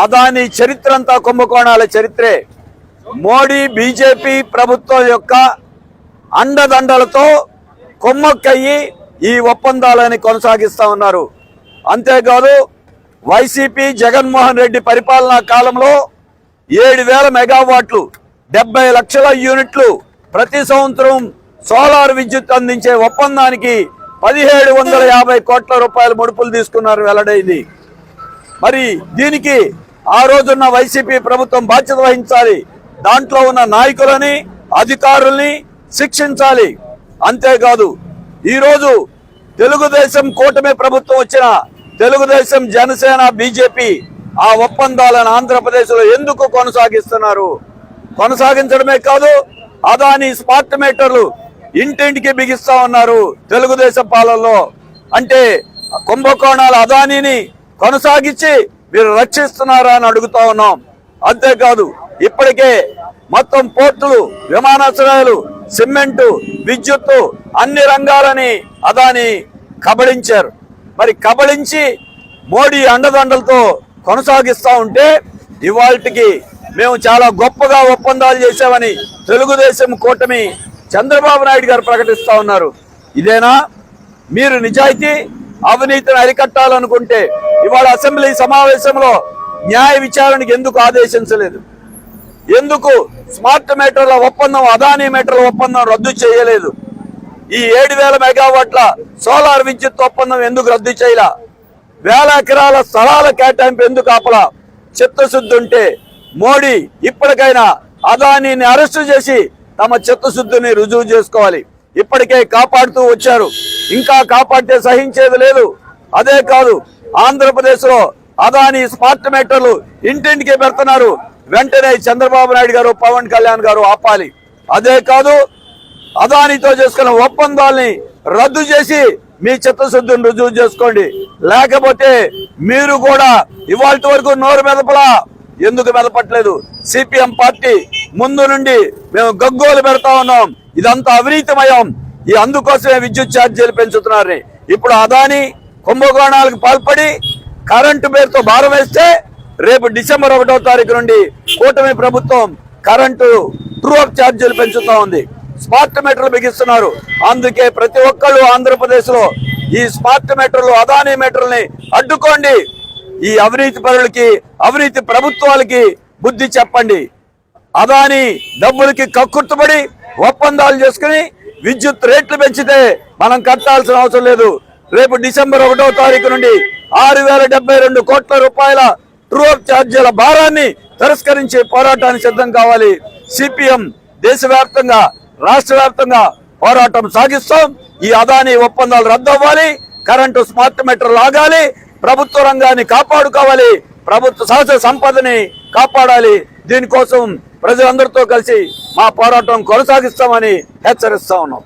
అదాని చరిత్ర అంతా కుంభకోణాల చరిత్రే. మోడీ బీజేపీ ప్రభుత్వం యొక్క అండదండలతో కొమ్మక్కయ్యి ఈ ఒప్పందాలని కొనసాగిస్తూ ఉన్నారు. అంతేకాదు వైసీపీ జగన్మోహన్ రెడ్డి పరిపాలనా కాలంలో ఏడు వేల మెగావాట్లు డెబ్బై లక్షల యూనిట్లు ప్రతి సంవత్సరం సోలార్ విద్యుత్ అందించే ఒప్పందానికి పదిహేడు వందల యాభై కోట్ల రూపాయల ముడుపులు తీసుకున్నారు వెల్లడైంది. మరి దీనికి ఆ రోజున్న వైసీపీ ప్రభుత్వం బాధ్యత వహించాలి. దాంట్లో ఉన్న నాయకులని అధికారుల్ని శిక్షించాలి. అంతేకాదు ఈరోజు తెలుగుదేశం కూటమి ప్రభుత్వం వచ్చిన తెలుగుదేశం జనసేన బీజేపీ ఆ ఒప్పందాలను ఆంధ్రప్రదేశ్లో ఎందుకు కొనసాగిస్తున్నారు? కొనసాగించడమే కాదు అదాని స్మార్ట్ మీటర్లు ఇంటింటికి బిగిస్తా ఉన్నారు తెలుగుదేశం పాలనలో. అంటే కుంభకోణాల అదానిని కొనసాగించి మీరు రక్షిస్తున్నారా అని అడుగుతా ఉన్నాం. అంతేకాదు ఇప్పటికే మొత్తం పోర్టులు విమానాశ్రయాలు సిమెంటు విద్యుత్తు అన్ని రంగాలని అదాని కబళించారు. మరి కబళించి మోడీ అండదండలతో కొనసాగిస్తూ ఉంటే ఇవాళకి మేము చాలా గొప్పగా ఒప్పందాలు చేశామని తెలుగుదేశం కూటమి చంద్రబాబు నాయుడు గారు ప్రకటిస్తూ ఉన్నారు. ఇదేనా? మీరు నిజాయితీ అవినీతిని అరికట్టాలనుకుంటే ఇవాళ అసెంబ్లీ సమావేశంలో న్యాయ విచారణకి ఎందుకు ఆదేశించలేదు? ఎందుకు స్మార్ట్ మీటర్ల ఒప్పందం అదానీ మీటర్ల ఒప్పందం రద్దు చేయలేదు? ఈ ఏడు వేల మెగావాట్ల సోలార్ విద్యుత్ ఒప్పందం ఎందుకు రద్దు చేయలా? వేల ఎకరాల స్థలాల కేటాయింపు ఎందుకు ఆపలా? చిత్తశుద్ధి ఉంటే మోడీ ఇప్పటికైనా అదానీని అరెస్టు చేసి తమ చిత్తశుద్ధిని రుజువు చేసుకోవాలి. ఇప్పటికే కాపాడుతూ వచ్చారు. ఇంకా కాపాడితే సహించేది లేదు. అదే కాదు ఆంధ్రప్రదేశ్లో అదాని స్మార్ట్ మీటర్లు ఇంటింటికి పెడుతున్నారు. వెంటనే చంద్రబాబు నాయుడు గారు పవన్ కళ్యాణ్ గారు ఆపాలి. అదే కాదు అదానితో చేసుకున్న ఒప్పందాల్ని రద్దు చేసి మీ చిత్తశుద్ధిని రుజువు చేసుకోండి. లేకపోతే మీరు కూడా ఇవాళ వరకు నోరు మెదపలా. ఎందుకు మెదపట్లేదు? సిపిఎం పార్టీ ముందు నుండి మేము గగ్గోలు పెడతా ఉన్నాం. ఇదంతా అవినీతిమయం. ఈ అందుకోసమే విద్యుత్ ఛార్జీలు పెంచుతున్నారని. ఇప్పుడు అదాని కుంభకోణాలకు పాల్పడి కరెంటు పేరుతో భారం వేస్తే రేపు డిసెంబర్ ఒకటో తారీఖు నుండి కూటమి ప్రభుత్వం కరెంటు ట్రూ అప్ ఛార్జీలు పెంచుతా ఉంది. స్మార్ట్ మీటర్లు బిగిస్తున్నారు. అందుకే ప్రతి ఒక్కళ్ళు ఆంధ్రప్రదేశ్లో ఈ స్మార్ట్ మీటర్లు అదానీ మీటర్లని అడ్డుకోండి. ఈ అవినీతి పరులకి అవినీతి ప్రభుత్వాలకి బుద్ధి చెప్పండి. అదాని డబ్బులకి కక్కుర్తుపడి ఒప్పందాలు చేసుకుని విద్యుత్ రేట్లు పెంచితే మనం కట్టాల్సిన అవసరం లేదు. రేపు డిసెంబర్ ఒకటో తారీఖు నుండి ఆరు వేల డెబ్బై రెండు కోట్ల రూపాయల ట్రూ అప్ ఛార్జీల భారాన్ని తిరస్కరించే పోరాటానికి సిద్ధం కావాలి. సిపిఎం దేశవ్యాప్తంగా రాష్ట్ర వ్యాప్తంగా పోరాటం సాగిస్తాం. ఈ అదాని ఒప్పందాలు రద్దవ్వాలి. కరెంటు స్మార్ట్ మీటర్ లాగాలి ప్రభుత్వ రంగాన్ని కాపాడుకోవాలి. ప్రభుత్వ సహజ సంపదని కాపాడాలి. దీనికోసం ప్రజలందరితో కలిసి మా పోరాటం కొనసాగిస్తామని హెచ్చరిస్తా ఉన్నాం.